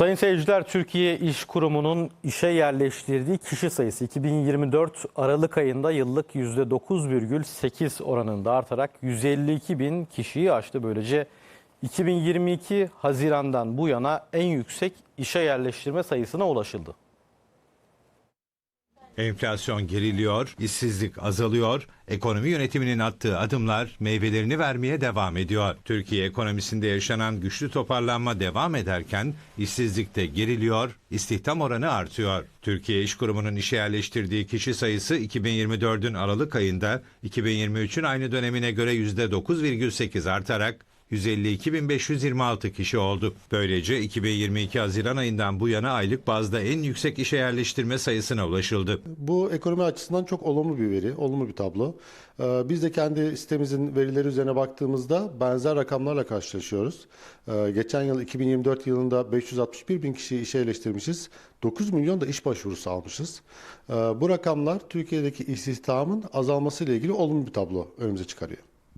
Sayın seyirciler, Türkiye İş Kurumu'nun işe yerleştirdiği kişi sayısı 2024 Aralık ayında yıllık %9,8 oranında artarak 152 bin kişiyi aştı. Böylece 2022 Haziran'dan bu yana en yüksek işe yerleştirme sayısına ulaşıldı. Enflasyon geriliyor, işsizlik azalıyor, ekonomi yönetiminin attığı adımlar meyvelerini vermeye devam ediyor. Türkiye ekonomisinde yaşanan güçlü toparlanma devam ederken işsizlik de geriliyor, istihdam oranı artıyor. Türkiye İş Kurumu'nun işe yerleştirdiği kişi sayısı 2024'ün Aralık ayında 2023'ün aynı dönemine göre %9,8 artarak 152.526 kişi oldu. Böylece 2022 Haziran ayından bu yana aylık bazda en yüksek işe yerleştirme sayısına ulaşıldı. Bu ekonomi açısından çok olumlu bir veri, olumlu bir tablo. Ee, Biz de kendi sitemizin verileri üzerine baktığımızda benzer rakamlarla karşılaşıyoruz. Ee, Geçen yıl 2024 yılında 561 bin kişiyi işe yerleştirmişiz. 9 milyon da iş başvurusu almışız. Ee, Bu rakamlar Türkiye'deki istihdamın azalması ile ilgili olumlu bir tablo önümüze çıkarıyor.